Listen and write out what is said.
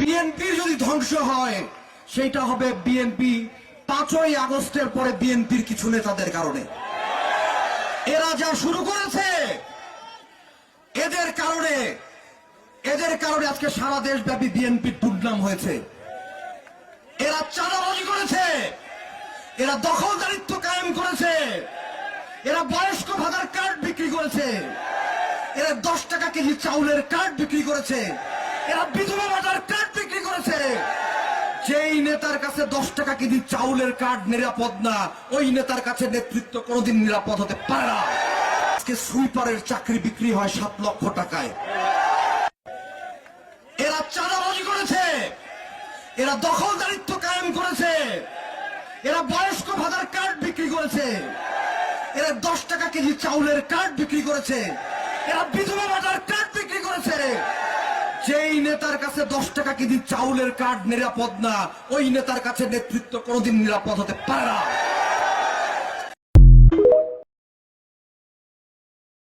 বিএনপির যদি ধ্বংস হয়, সেটা হবে বিএনপি পাঁচই আগস্টের পরে বিএনপির কিছু নেতাদের কারণে। এরা যা শুরু করেছে, এদের কারণে এদের কারণে আজকে সারা দেশব্যাপী বিএনপির দুর্নাম হয়েছে। এরা চাঁদাবাজি করেছে, এরা দখলদারিত্ব কায়েম করেছে, এরা বয়স্ক ভাতার কার্ড বিক্রি করেছে, এরা দশ টাকা কেজি চাউলের কার্ড বিক্রি করেছে। এরা বিধবা কার্ড বিক্রি করেছে। যেই নেতার কাছে দশ টাকা কেজি চাউলের কার্ড নিরাপদ না, ওই নেতার কাছে নেতৃত্ব কোনোদিন নিরাপদ হতে পারে না। আজকে সুইপারের চাকরি বিক্রি হয় সাত লক্ষ টাকায়। এরা চাঁদাবাজি করেছে। এরা দখলদারিত্ব কায়েম করেছে। এরা বয়স্ক ভাতার কার্ড বিক্রি করেছে। এরা দশ টাকা কেজি চাউলের কার্ড বিক্রি করেছে। এরা বিধবা ভাতার কার্ড যেই নেতার কাছে দশ টাকা কেজি চাউলের কার্ড নিরাপদ না, ওই নেতার কাছে নেতৃত্ব কোনোদিন নিরাপদ হতে পারে না।